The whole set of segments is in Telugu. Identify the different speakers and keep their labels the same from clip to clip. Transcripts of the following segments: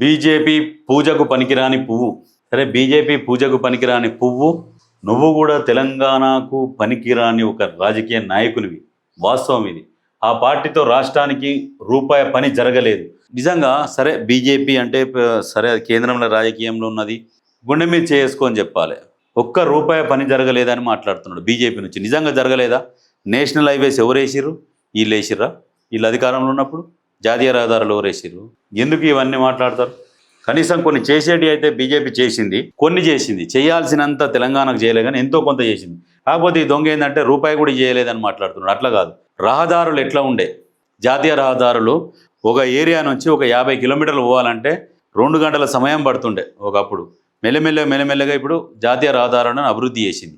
Speaker 1: బీజేపీ పూజకు పనికిరాని పువ్వు. సరే బీజేపీ పూజకు పనికిరాని పువ్వు నువ్వు కూడా తెలంగాణకు పనికిరాని ఒక రాజకీయ నాయకునివి. వాస్తవం ఇది. ఆ పార్టీతో రాష్ట్రానికి రూపాయి పని జరగలేదు. నిజంగా సరే బీజేపీ అంటే సరే కేంద్రంలో రాజకీయంలో ఉన్నది. గుండె మీద చేసుకొని చెప్పాలి. ఒక్క రూపాయి పని జరగలేదని మాట్లాడుతున్నాడు బీజేపీ నుంచి. నిజంగా జరగలేదా? నేషనల్ హైవేస్ ఎవరు వేసిర్రు? వీళ్ళు వేసిర్రా? వీళ్ళు అధికారంలో ఉన్నప్పుడు? జాతీయ రహదారులు ఎవరు ఎందుకు ఇవన్నీ మాట్లాడతారు? కనీసం కొన్ని చేసేటి అయితే బీజేపీ చేసింది కొన్ని చేసింది. చేయాల్సినంత తెలంగాణకు చేయలే కానీ ఎంతో కొంత చేసింది. కాకపోతే ఈ దొంగ ఏంటంటే రూపాయి కూడా చేయలేదని మాట్లాడుతున్నాడు. అట్లా కాదు. రహదారులు ఎట్లా ఉండే? జాతీయ రహదారులు ఒక ఏరియా నుంచి ఒక యాభై కిలోమీటర్లు పోవాలంటే రెండు గంటల సమయం పడుతుండే ఒకప్పుడు. మెల్లమెల్ల మెల్లమెల్లగా ఇప్పుడు జాతీయ రహదారులను అభివృద్ధి చేసింది.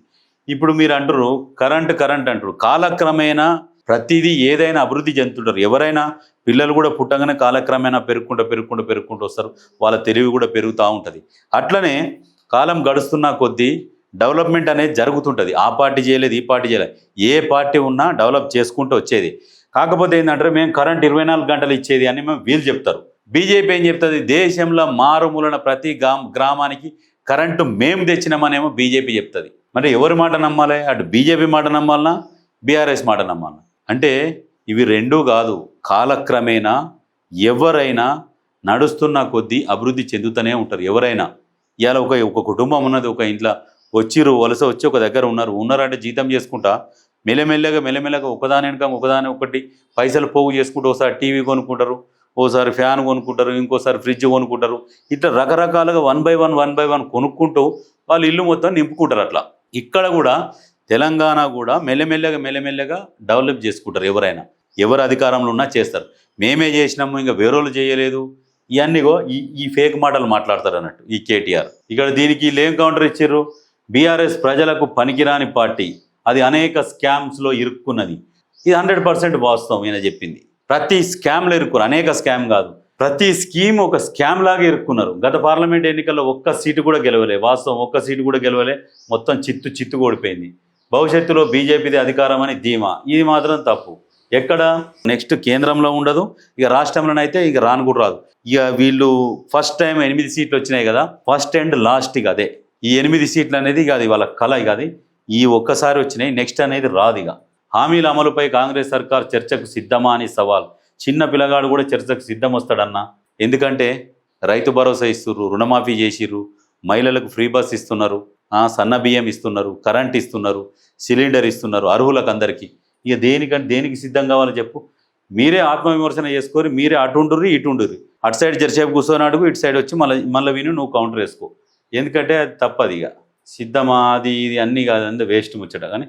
Speaker 1: ఇప్పుడు మీరు అంటారు కరెంట్ కరెంట్ అంటారు కాలక్రమేణా ప్రతిదీ ఏదైనా అభివృద్ధి చెందుతుంటారు. ఎవరైనా పిల్లలు కూడా పుట్టగానే కాలక్రమేణా పెరుగుకుంటూ పెరుగుకుంటూ పెరుగుకుంటూ వస్తారు. వాళ్ళ తెలివి కూడా పెరుగుతూ ఉంటుంది. అట్లనే కాలం గడుస్తున్న కొద్దీ డెవలప్మెంట్ అనేది జరుగుతుంటుంది. ఆ పార్టీ చేయలేదు ఈ పార్టీ చేయలేదు. ఏ పార్టీ ఉన్నా డెవలప్ చేసుకుంటూ వచ్చేది. కాకపోతే ఏంటంటే మేము కరెంట్ ఇరవై నాలుగు గంటలు ఇచ్చేది అని మేము వీలు చెప్తారు. బీజేపీ ఏం చెప్తుంది? దేశంలో మారుమూలన ప్రతి గ్రామ గ్రామానికి కరెంటు మేము తెచ్చినామనేమో బీజేపీ చెప్తుంది. మరి ఎవరి మాట నమ్మాలి? అటు బీజేపీ మాట నమ్మాలనా? బీఆర్ఎస్ మాట నమ్మాలనా? అంటే ఇవి రెండూ కాదు కాలక్రమేణా ఎవరైనా నడుస్తున్న కొద్దీ అభివృద్ధి చెందుతూనే ఉంటారు. ఎవరైనా ఇవాళ ఒక ఒక కుటుంబం ఉన్నది ఒక ఇంట్లో వచ్చిర్రు వలస వచ్చి ఒక దగ్గర ఉన్నారు ఉన్నారంటే జీతం చేసుకుంటా మెల్లమెల్లగా మెల్లమెల్లగా ఒకదాని వెనక ఒకదాని ఒకటి పైసలు పోగు చేసుకుంటూ ఒకసారి టీవీ కొనుక్కుంటారు ఓసారి ఫ్యాన్ కొనుక్కుంటారు ఇంకోసారి ఫ్రిడ్జ్ కొనుక్కుంటారు. ఇట్లా రకరకాలుగా one by one one by one కొనుక్కుంటూ వాళ్ళు ఇల్లు మొత్తం నింపుకుంటారు అట్లా. ఇక్కడ కూడా తెలంగాణ కూడా మెల్లమెల్లగా మెల్లమెల్లగా డెవలప్ చేసుకుంటారు ఎవరైనా. ఎవరు అధికారంలో ఉన్నా చేస్తారు. మేమే చేసినాము ఇంకా వేరేళ్ళు చేయలేదు. ఇవన్నీగో ఈ ఈ ఫేక్ మాటలు మాట్లాడతారు అన్నట్టు ఈ కేటీఆర్. ఇక్కడ దీనికి వీళ్ళు ఏం కౌంటర్ ఇచ్చారు బీఆర్ఎస్ ప్రజలకు పనికిరాని పార్టీ. అది అనేక స్కామ్స్లో ఇరుక్కున్నది. ఇది హండ్రెడ్ పర్సెంట్ వాస్తవం ఈయన చెప్పింది. ప్రతి స్కామ్లో ఇరుక్కున్నారు. అనేక స్కామ్ కాదు. ప్రతి స్కీమ్ ఒక స్కామ్ లాగా ఇరుక్కున్నారు. గత పార్లమెంట్ ఎన్నికల్లో ఒక్క సీటు కూడా గెలవలే. వాస్తవం ఒక్క సీటు కూడా గెలవలే. మొత్తం చిత్తు చిత్తు ఓడిపోయింది. భవిష్యత్తులో బీజేపీది అధికారం అని ధీమా. ఇది మాత్రం తప్పు. ఎక్కడ? నెక్స్ట్ కేంద్రంలో ఉండదు. ఇక రాష్ట్రంలోనైతే ఇక రాను కూడా రాదు. ఇక వీళ్ళు ఫస్ట్ టైం ఎనిమిది సీట్లు వచ్చినాయి కదా. ఫస్ట్ అండ్ లాస్ట్ ఇక అదే. ఈ ఎనిమిది సీట్లు అనేది ఇక అది వాళ్ళ కళ ఇక అది. ఈ ఒక్కసారి వచ్చినాయి నెక్స్ట్ అనేది రాదు ఇక. హామీల అమలుపై కాంగ్రెస్ సర్కార్ చర్చకు సిద్ధమా అని సవాల్. చిన్న పిల్లగాడు కూడా చర్చకు సిద్ధం వస్తాడన్న? ఎందుకంటే రైతు భరోసా ఇస్తుర్రు రుణమాఫీ చేసిర్రు మహిళలకు ఫ్రీ బస్ ఇస్తున్నారు. సన్న బియ్యం ఇస్తున్నారు కరెంట్ ఇస్తున్నారు సిలిండర్ ఇస్తున్నారు అర్హులకు అందరికీ ఇక దేనికంటే దేనికి సిద్ధం కావాలో చెప్పు. మీరే ఆత్మవిమర్శన చేసుకొని మీరే అటు ఉండుర్రి ఇటు అటు సైడ్ జరసేపు కూర్చొని అడుగు ఇటు సైడ్ వచ్చి మళ్ళీ మళ్ళీ విని నువ్వు కౌంటర్ వేసుకో. ఎందుకంటే అది తప్పదు ఇక. సిద్ధమా అది ఇది అన్నీ కాదంటే వేస్ట్ ముచ్చట. కానీ